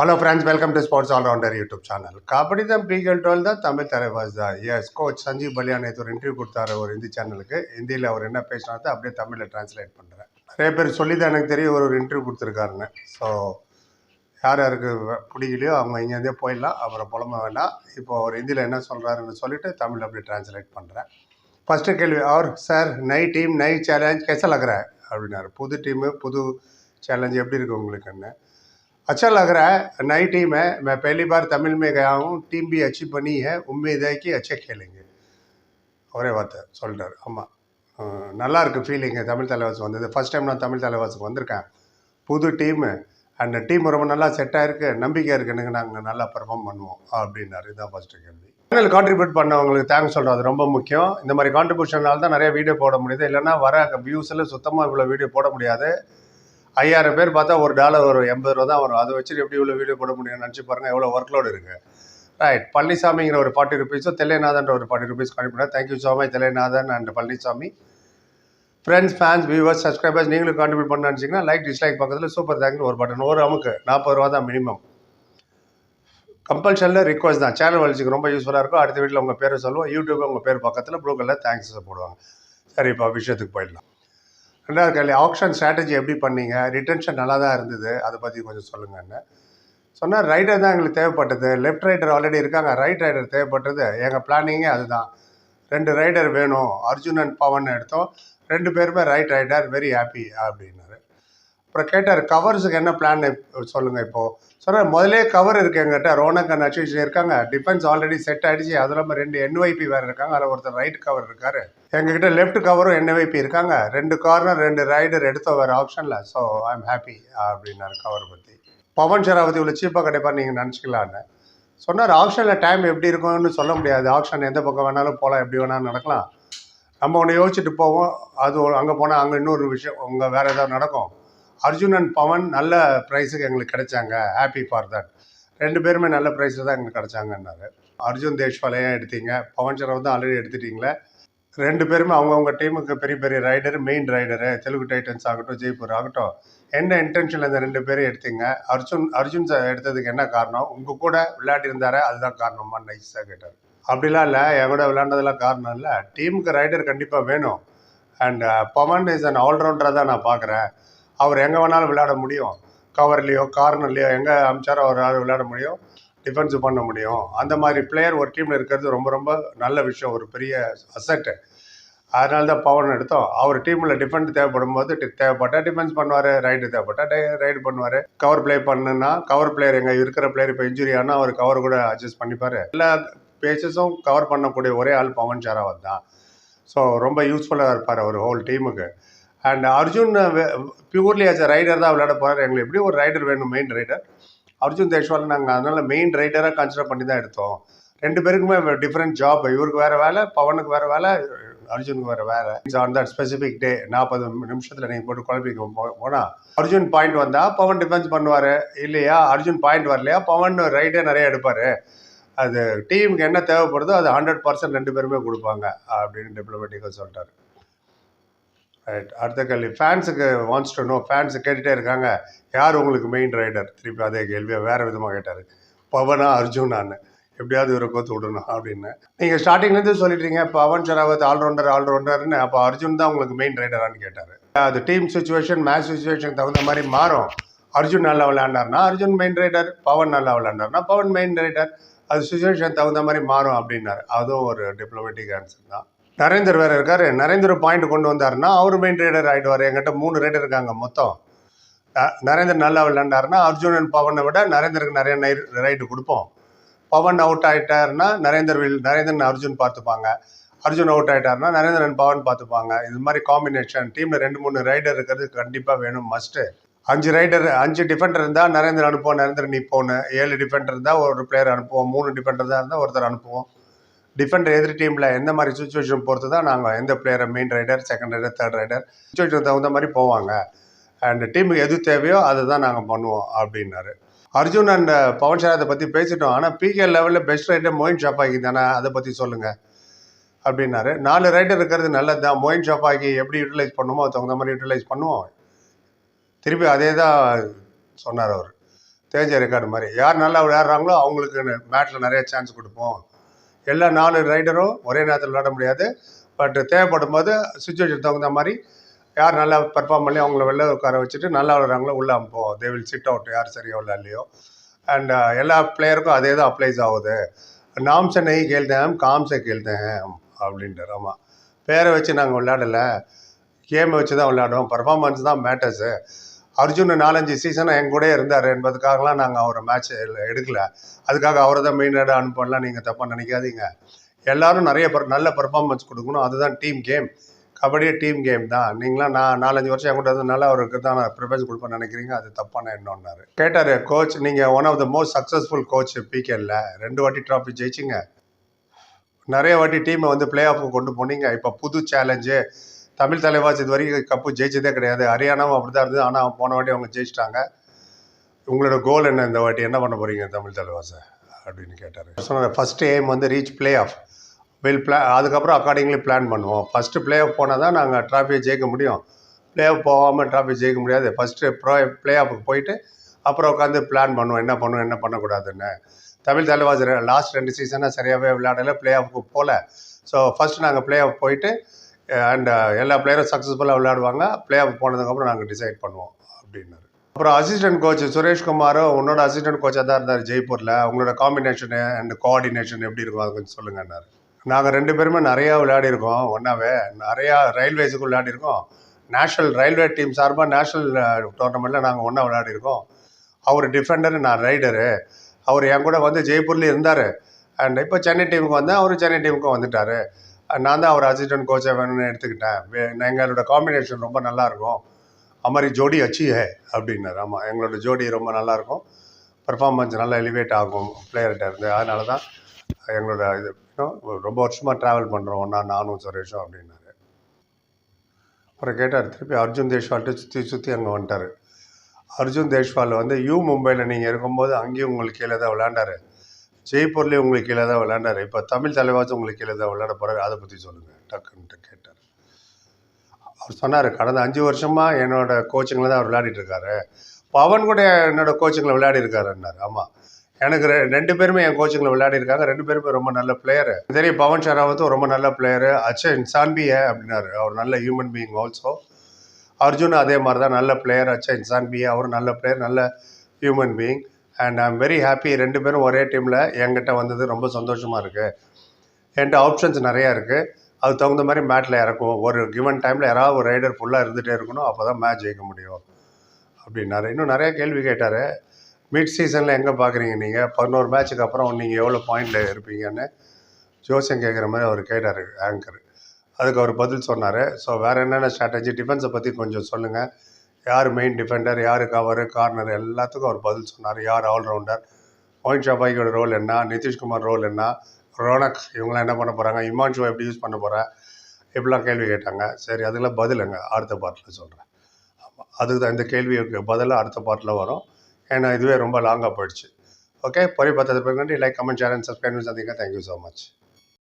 Hello friends welcome to sports allrounder YouTube channel kabaddi தான் PKL twelve தான் தமிழ் தலைவாஸ் தான். S coach Sanjeev பலியா நேற்று ஒரு இன்டர்வியூ கொடுத்தாரு ஒரு ஹிந்தி சேனலுக்கு ஹிந்தியில் அவர் என்ன பேசினாரோ அப்படியே தமிழில் டிரான்ஸ்லேட் பண்ணுறேன் நிறைய பேர் சொல்லி தான் எனக்கு தெரியும் ஒரு இன்டர்வியூ கொடுத்துருக்காருன்னு. ஸோ யார் யாருக்கு பிடிக்கலையோ அவங்க இங்கேருந்தே போயிடலாம். அவரை புலம்ப வேண்டாம். இப்போ அவர் ஹிந்தியில் என்ன சொல்கிறாருன்னு சொல்லிவிட்டு தமிழில் அப்படியே டிரான்ஸ்லேட் பண்ணுறேன் ஃபஸ்ட்டு கேள்வி அவர் சார் நை டீம் நை சேலஞ்ச் கெசல் ஆகிறேன் அப்படின்னாரு. புது டீமு புது சேலஞ்ச் எப்படி இருக்குது உங்களுக்குன்னு अच्छा लग रहा है नई टीम है मैं पहली बार तमिल में गया हूँ टीम भी अच्छी बनी है उम्मीद है कि अच्छे खेलेंगे ஒரே வார்த்தை சொல்லிட்டார் ஆமாம் நல்லா இருக்கு ஃபீலிங்கு தமிழ் தலைவாசம் வந்தது ஃபர்ஸ்ட் டைம் நான் தமிழ் தலைவாசுக்கு வந்திருக்கேன் புது டீமு அந்த டீம் ரொம்ப நல்லா செட் ஆயிருக்கு நம்பிக்கை இருக்குன்னு நாங்கள் நல்லா பெர்ஃபார்ம் பண்ணுவோம் அப்படின்னாரு இதுதான் ஃபர்ஸ்ட் கேள்வி சேனல் கான்ட்ரிபியூட் பண்ணவங்களுக்கு தேங்க்ஸ் சொல்கிறோம் அது ரொம்ப முக்கியம் இந்த மாதிரி கான்ட்ரிபியூஷனால தான் நிறைய வீடியோ போட முடியுது இல்லைன்னா வர வியூஸில் சுத்தமாக இவ்வளோ வீடியோ போட முடியாது ஐயாயிரம் பேர் பார்த்தா ஒரு டாலர் ஒரு எண்பது ரூபா தான் வரும். அதை வச்சுட்டு எப்படி இவ்வளோ வீடியோ போட முடியும்னு நினச்சி பாருங்கள் எவ்வளோ ஒர்க் லோடு இருக்குது ரைட் பழனிசாமிங்கிற ஒரு ஃபார்ட்டி ருபீஸோ தெல்லைநாதன்ற ஒரு forty rupees contribute thank you so much Thellainathan and Palanisamy. Friends fans viewers subscribers நீங்களும் கான்ட்ரிபியூட் பண்ண நினச்சிங்கன்னா லைக் டிஸ்லைக் பக்கத்தில் சூப்பர் தேங்க்னு ஒரு பட்டன் ஒரு அமுக்கு நாற்பது ரூபா தான் மினிமம் கம்பல்ஷனில் ரிக்வஸ்ட் தான். சேனல் வளர்ச்சிக்கு ரொம்ப யூஸ்ஃபுல்லாக இருக்கும். அடுத்த வீட்டில் உங்கள் பேரை சொல்லுவோம். யூடியூப் உங்கள் பேர் பக்கத்தில் ப்ளூ கலர் தேங்க்ஸ் போடுவாங்க. சரி இப்போ விஷயத்துக்கு போயிடலாம். ரெண்டாவது கேள்வி ஆப்ஷன் ஸ்ட்ராட்டஜி எப்படி பண்ணீங்க? ரிட்டன்ஷன் நல்லா தான் இருந்தது. அதை பற்றி கொஞ்சம் சொல்லுங்கன்னு சொன்னால் ரைடர் தான் எங்களுக்கு தேவைப்பட்டது. லெஃப்ட் ரைடர் ஆல்ரெடி இருக்காங்க. ரைட் ரைடர் தேவைப்பட்டது. எங்கள் பிளானிங்கே அதுதான். ரெண்டு ரைடர் வேணும். அர்ஜுன் அண்ட் பவன் எடுத்தோம். ரெண்டு பேருமே ரைட் ரைடர் வெரி ஹாப்பி அப்படின்னாரு. அப்புறம் கேட்டார் கவர்ஸுக்கு என்ன பிளான் சொல்லுங்கள் இப்போது சொன்னார் முதலே கவர் இருக்கு எங்கிட்ட ரோனக் அண்ட் அச்சுஷ் இருக்காங்க. டிஃபென்ஸ் ஆல்ரெடி செட் ஆயிடுச்சு. அது இல்லாமல் ரெண்டு என்ஒய்பி வேறு இருக்காங்க. அதில் ஒருத்தர் ரைட் கவர் இருக்காரு. எங்ககிட்ட லெஃப்ட் கவரும் என்ஒய்பி இருக்காங்க. ரெண்டு கார்னர் ரெண்டு ரைடர் எடுத்தோம் வேறு ஆப்ஷனில் ஸோ ஐ எம் ஹாப்பி அப்படின்னாரு கவர் பற்றி பவன் ஷராவதி இவ்வளோ சீப்பாக கிடைப்பா நீங்கள் நினச்சிக்கலான்னு. சொன்னார் ஆப்ஷனில் டைம் எப்படி இருக்கும்னு சொல்ல முடியாது. ஆப்ஷன் எந்த பக்கம் வேணாலும் போகலாம் எப்படி வேணாலும் நடக்கலாம். நம்ம ஒன்று யோசிச்சுட்டு போவோம். அது அங்கே போனால் அங்கே இன்னொரு விஷயம் உங்கள் வேறு ஏதாவது நடக்கும். அர்ஜுன் அண்ட் பவன் நல்ல ப்ரைஸுக்கு எங்களுக்கு கிடைச்சாங்க. ஹாப்பி ஃபார் தட் ரெண்டு பேருமே நல்ல ப்ரைஸில் தான் எங்களுக்கு கிடைச்சாங்கன்னாரு. அர்ஜுன் தேஷ்வாலை எடுத்தீங்க. பவன் சரவ் தான் ஆல்ரெடி எடுத்துட்டீங்களே. ரெண்டு பேருமே அவங்கவுங்க டீமுக்கு பெரிய பெரிய raider main raider Telugu titans ஆகட்டும் ஜெய்ப்பூர் ஆகட்டும் என்ன இன்டென்ஷனில் இந்த ரெண்டு பேரும் எடுத்தீங்க? அர்ஜுன் அர்ஜுன் சார் எடுத்ததுக்கு என்ன காரணம்? உங்கள் கூட விளையாடி இருந்தாரே அதுதான் காரணமா நைஸாக கேட்டார். அப்படிலாம் இல்லை என் கூட விளையாண்டதெல்லாம் காரணம் இல்லை. டீமுக்கு ரைடர் கண்டிப்பாக வேணும். அண்ட் பவன் இஸ் அண்ட் ஆல்ரவுண்டராக தான் நான் பார்க்குறேன் அவர் எங்கே வேணாலும் விளையாட முடியும். கவர்லேயோ கார்னர்லேயோ எங்கே அமிச்சாரோ அவரால் விளையாட முடியும். டிஃபென்ஸ் பண்ண முடியும். அந்த மாதிரி பிளேயர் ஒரு டீமில் இருக்கிறது ரொம்ப ரொம்ப நல்ல விஷயம். ஒரு பெரிய அசட்டு அதனால தான் பவன் எடுத்தோம். அவர் டீமில் டிஃபெண்ட் தேவைப்படும் போது தேவைப்பட்டால் டிஃபென்ஸ் பண்ணுவார் ரைடு தேவைப்பட்டால் ரைடு பண்ணுவார். கவர் ப்ளே பண்ணுன்னா கவர் பிளேயர் எங்கே இருக்கிற பிளேயர் இப்போ இன்ஜுரி ஆனால் அவர் கவர் கூட அட்ஜஸ்ட் பண்ணிப்பார். எல்லா பேச்சஸும் கவர் பண்ணக்கூடிய ஒரே ஆள் பவன் ஷராவத் தான். ஸோ ரொம்ப யூஸ்ஃபுல்லாக இருப்பார் அவர் ஹோல் டீமுக்கு and Arjun purely as a raider தான் விளையாட போகிறார் எங்களுக்கு எப்படி ஒரு ரைடர் வேணும் மெயின் ரைடர் அர்ஜுன் தேஷ்வால் நாங்கள் அதனால் மெயின் ரைடராக கன்சிடர் பண்ணி தான் எடுத்தோம். ரெண்டு பேருக்குமே டிஃப்ரெண்ட் ஜாப் இவருக்கு வேறு வேலை பவனுக்கு வேறு வேலை அர்ஜுனுக்கு வேறு வேலை. ஆன் தட் ஸ்பெசிஃபிக் டே நாற்பது நிமிஷத்தில் நீங்கள் போட்டு குழப்பிக்க போனால் அர்ஜுன் பாயிண்ட் வந்தால் பவன் டிஃபென்ஸ் பண்ணுவார். இல்லையா? அர்ஜுன் பாயிண்ட் வரலையா? பவன் ரைடே நிறைய எடுப்பார். அது டீமுக்கு என்ன தேவைப்படுதோ அது ஹண்ட்ரட் பர்சன்ட் ரெண்டு பேருமே கொடுப்பாங்க அப்படின்னு டிப்ளமேட்டிக்காக சொல்லிட்டாரு. ரைட் அடுத்த கேள்வி. ஃபேன்ஸுக்கு வாண்ட்ஸ் டு நோ ஃபேன்ஸ் கேட்டுகிட்டே இருக்காங்க. யார் உங்களுக்கு மெயின் ரைடர் திருப்பி அதே கேள்வியை வேறு விதமாக கேட்டார். பவனா அர்ஜுனான்னு. எப்படியாவது இவரை கோத்து விடணும் அப்படின்னு. நீங்கள் ஸ்டார்டிங்லேருந்து சொல்லிட்டீங்க பவன் ஷராவத் ஆல்ரவுண்டர் ஆல்ரவுண்டர்னு அப்போ அர்ஜுன் தான் உங்களுக்கு மெயின் ரைடரான்னு கேட்டார். அது டீம் சுச்சுவேஷன் மேட்ச் சுச்சுவேஷன் தகுந்த மாதிரி மாறும். அர்ஜுன் நல்லா விளையாண்டார்னா அர்ஜுன் மெயின் ரைடர் பவன் நல்லா விளையாண்டார்னா பவன் மெயின் ரைடர் அது சுச்சுவேஷன் தகுந்த மாதிரி மாறும் அப்படின்னாரு. அதுவும் ஒரு டிப்ளமேட்டிக் ஆன்சர் தான். நரேந்தர் வேறு இருக்கார். நரேந்தர் பாயிண்ட் கொண்டு வந்தாருன்னா அவர் மெயின் ரைடர் ஆகிடுவார் என்கிட்ட மூணு ரைடர் இருக்காங்க மொத்தம். நரேந்தர் நல்லா விளையாண்டாருன்னா அர்ஜுன் பவனை விட நரேந்தருக்கு நிறைய ரைடு கொடுப்போம். பவன் அவுட் ஆகிட்டாருன்னா நரேந்தர் வில் நரேந்திரன் அர்ஜுன் பார்த்துப்பாங்க. அர்ஜுன் அவுட் ஆகிட்டாருன்னா நரேந்திரன் பவன் பார்த்துப்பாங்க. இது மாதிரி காம்பினேஷன் டீமில் ரெண்டு மூணு ரைடர் இருக்கிறது கண்டிப்பாக வேணும் மஸ்ட்டு அஞ்சு ரைடர் அஞ்சு டிஃபெண்டர் இருந்தால் நரேந்திரன் அனுப்புவோம் நரேந்திரன் நீ போகணும் ஏழு டிஃபெண்டர் இருந்தால் ஒரு பிளேயர் அனுப்புவோம். மூணு டிஃபெண்டர் தான் இருந்தால் ஒருத்தர் அனுப்புவோம். டிஃபெண்டர் எதிர் டீமில் எந்த மாதிரி சுச்சுவேஷன் பொறுத்து தான் நாங்கள் எந்த பிளேயரை main raider second raider third raider situation தகுந்த மாதிரி போவாங்க. அண்ட் டீமுக்கு எது தேவையோ அதை தான் நாங்கள் பண்ணுவோம் அப்படின்னாரு. அர்ஜுன் அண்ட் பவன் சாரதை பற்றி பேசிட்டோம். ஆனால் பிகே லெவலில் பெஸ்ட் ரைடர் மோயின் ஷாப்பாக்கி தானே? அதை பற்றி சொல்லுங்கள் அப்படின்னாரு. நாலு ரைடர் இருக்கிறது நல்லது தான் மோயின் ஷாப்பாக்கி எப்படி யூட்டிலைஸ் பண்ணுமோ அது தகுந்த மாதிரி யூட்டிலைஸ் பண்ணுவோம். திருப்பி அதே தான் சொன்னார் அவர். தேஞ்ச ரெக்கார்டு மாதிரி. யார் நல்லா விளையாடுறாங்களோ அவங்களுக்கு மேட்டில் நிறைய சான்ஸ் கொடுப்போம். எல்லா நாலு ரைடரும் ஒரே நேரத்தில் விளாட முடியாது. பட் தேவைப்படும் போது சுச்சுவேஷன் தகுந்த மாதிரி யார் நல்லா பெர்ஃபார்ம் பண்ணி அவங்கள வெளில உட்கார வச்சுட்டு நல்லா விளையாடுறாங்களோ உள்ளே அனுப்புவோம். தே வில் சிட் அவுட் யார் சரியா விளையாடலையோ. அண்ட் uh, எல்லா பிளேயருக்கும் அதே தான் அப்ளைஸ் ஆகுது. நாம் சென்னை கேள்ந்தேன் காம்சை கேள்தேன் அப்படின்ட்டு ஆமாம் பேரை வச்சு நாங்கள் விளையாடலை. கேமை வச்சு தான் விளையாடுவோம். பர்ஃபார்மன்ஸ் தான் மேட்டர்ஸு அர்ஜுன் நாலஞ்சு சீசனாக என் கூட இருந்தார். என்பதுக்காகலாம் நாங்கள் அவரை மேட்ச் எடுக்கல. அதுக்காக அவரை தான் மெயின் அனுப்பலாம் நீங்கள் தப்பாக நினைக்காதீங்க. எல்லாரும் நிறைய நல்ல பர்ஃபார்மன்ஸ் கொடுக்கணும். அதுதான் டீம் கேம் கபடியே டீம் கேம் தான். நீங்களாம் நான் நாலஞ்சு வருஷம் என்கிட்ட இருந்ததுனால அவருக்கு தான் நான் ப்ரிஃபரன்ஸ் கொடுப்பேன் நினைக்கிறீங்க. அது தப்பான எண்ணம்னாரு கேட்டார் கோச் நீங்கள் one of the most successful coach பிகேல ரெண்டு வாட்டி ட்ராஃபி ஜெயிச்சிங்க. நிறைய வாட்டி டீமை வந்து பிளே ஆஃப்க்கு கொண்டு போனீங்க. இப்போ புது சேலஞ்சு தமிழ் தலைவாஸ் இது வரைக்கும் கப்பு ஜெயிச்சதே கிடையாது. ஹரியானாவும் அப்படி தான் இருந்தது. ஆனால் போன வாட்டி அவங்க ஜெயிச்சிட்டாங்க. உங்களோட கோல் என்ன இந்த வாட்டி? என்ன பண்ண போகிறீங்க தமிழ் தலைவாசை அப்படின்னு கேட்டார். சொன்னார் ஃபஸ்ட்டு எய்ம் வந்து ரீச் பிளே ஆஃப் வில் பிளா அதுக்கப்புறம் அக்கார்டிங்லி பிளான் பண்ணுவோம். ஃபஸ்ட்டு பிளே ஆஃப் போனால் தான் நாங்கள் ட்ராஃபியை ஜெயிக்க முடியும். பிளே ஆஃப் போகாமல் ட்ராஃபி ஜெயிக்க முடியாது. ஃபஸ்ட்டு ப்ரோ பிளே ஆஃபுக்கு போயிட்டு அப்புறம் உட்காந்து பிளான் பண்ணுவோம். என்ன பண்ணுவோம் என்ன பண்ணக்கூடாதுன்னு. தமிழ் தலைவாஸ் லாஸ்ட் ரெண்டு சீசனாக சரியாகவே விளையாடலை. பிளே ஆஃபுக்கு போகல ஸோ ஃபஸ்ட்டு நாங்கள் பிளே ஆஃப் போயிட்டு அண்ட் uh, எல்லா பிளேயரும் சக்ஸஸ்ஃபுல்லாக விளையாடுவாங்க. பிளே ஆஃப் போனதுக்கப்புறம் நாங்கள் டிசைட் பண்ணுவோம் அப்படின்னாரு. அப்புறம் அசிஸ்டன்ட் கோச் சுரேஷ்குமாரும் உன்னோட அசிஸ்டன்ட் கோச்சாக தான் இருந்தார் ஜெய்ப்பூரில். உங்களோட காம்பினேஷனு அண்ட் கோஆர்டினேஷன் எப்படி இருக்கும் அது கொஞ்சம் சொல்லுங்கன்னாரு. நாங்கள் ரெண்டு பேருமே நிறையா விளையாடிருக்கோம் ஒன்றாவே நிறையா ரயில்வேஸுக்கு விளையாடிருக்கோம் நேஷ்னல் ரயில்வே டீம் சார்பாக நேஷ்னல் uh, டோர்னமெண்ட்டில் நாங்கள் ஒன்றா விளையாடிருக்கோம் அவர் டிஃபெண்டரு நான் ரைடரு அவர் என் கூட வந்து ஜெய்ப்பூர்லேயும் இருந்தார். அண்ட் இப்போ சென்னை டீமுக்கு வந்தேன். அவர் சென்னை டீமுக்கும் வந்துட்டார். நான் தான் அவர் அசிஸ்டன்ட் கோச்சாக வேணும்னு எடுத்துக்கிட்டேன். எங்களோட காம்பினேஷன் ரொம்ப நல்லாயிருக்கும். அமரி ஜோடி அச்சி ஹே அப்படின்னாரு. ஆமாம் எங்களோட ஜோடி ரொம்ப நல்லாயிருக்கும். பர்ஃபார்மன்ஸ் நல்லா எலிவேட் ஆகும் பிளேயர்கிட்ட இருந்து. அதனால தான் எங்களோட இது ரொம்ப வருஷமாக ட்ராவல் பண்ணுறோம் ஒன்றா நானும் சுரேஷும் அப்படின்னாரு. அப்புறம் கேட்டார் திருப்பி அர்ஜுன் தேஷ்வால்கிட்ட சுற்றி சுற்றி அங்கே வந்துட்டார். அர்ஜுன் தேஷ்வால் வந்து யூ மும்பையில் நீங்கள் இருக்கும்போது அங்கேயும் உங்களுக்கு கீழே தான் விளையாண்டாரு. ஜெய்ப்பூர்லேயே உங்களுக்கு கீழே தான் விளையாண்டார். இப்போ தமிழ் தலைவாச்சும் உங்களுக்கு கீழே தான் விளையாட போகிறாரு அதை பற்றி சொல்லுங்கள் டக்குன்ட்டு கேட்டார். அவர் சொன்னார் கடந்த அஞ்சு வருஷமாக என்னோட கோச்சிங்கில் தான் அவர் விளையாடிட்டு இருக்காரு. பவன் கூட என்னோட கோச்சிங்கில் விளையாடிருக்காருன்னாரு. ஆமாம் எனக்கு ரெ- ரெண்டு பேருமே என் கோச்சிங்கில் விளையாடி இருக்காங்க ரெண்டு பேருமே ரொம்ப நல்ல பிளேயரு தெரியும் பவன் ஷராவத்தும் ரொம்ப நல்ல பிளேயரு அச்சா இன்சான் பி அப்படின்னாரு. அவர் நல்ல ஹியூமன் பீயிங் ஆல்சோ அர்ஜுன் அதே மாதிரி தான் நல்ல பிளேயர் அச்சா இன்சான் பி நல்ல பிளேயர் நல்ல human being and I very happy ரெண்டு பேரும் ஒரே டீமில் என்கிட்ட வந்தது ரொம்ப சந்தோஷமாக இருக்குது என்கிட்ட ஆப்ஷன்ஸ் நிறையா இருக்குது அதுக்கு தகுந்த மாதிரி மேட்டில் இறக்குவோம். ஒரு கிவன் டைமில் யாராவது ஒரு ரைடர் ஃபுல்லாக இருந்துகிட்டே இருக்கணும் அப்போ தான் மேட்ச் ஜெயிக்க முடியும். அப்படின்னாரு. இன்னும் நிறைய கேள்வி கேட்டார். மிட் சீசனில் எங்கே பார்க்குறீங்க நீங்கள் பதினோரு மேட்ச்சுக்கு அப்புறம் நீங்கள் எவ்வளோ பாயிண்டில் இருப்பீங்கன்னு ஜோசியம் கேட்குற மாதிரி அவர் கேட்டார் ஆங்கர் அதுக்கு அவர் பதில் சொன்னார். ஸோ வேறு என்னென்ன ஸ்ட்ராட்டஜி டிஃபென்ஸை பற்றி கொஞ்சம் சொல்லுங்கள் யார் மெயின் டிஃபெண்டர் யார் கவரு கார்னர் எல்லாத்துக்கும் அவர் பதில் சொன்னார். யார் ஆல்ரவுண்டர் மோயின் ஷபாய்க்கோட ரோல் என்ன? நிதிஷ்குமார் ரோல் என்ன? ரோனக் இவங்களாம் என்ன பண்ண போகிறாங்க இமான்ஷுவை எப்படி யூஸ் பண்ண போகிறா இப்படிலாம் கேள்வி கேட்டாங்க. சரி அதெல்லாம் பதிலுங்க அடுத்த பார்ட்டில் சொல்கிறேன் ஆமாம் அதுக்கு தான் இந்த கேள்விக்கு பதிலாக அடுத்த பார்ட்டில் வரும். ஏன்னா இதுவே ரொம்ப லாங்காக போயிடுச்சு. ஓகே பொறி பார்த்தது பிறகு like comment share and subscribe சந்திங்க. Thank you so much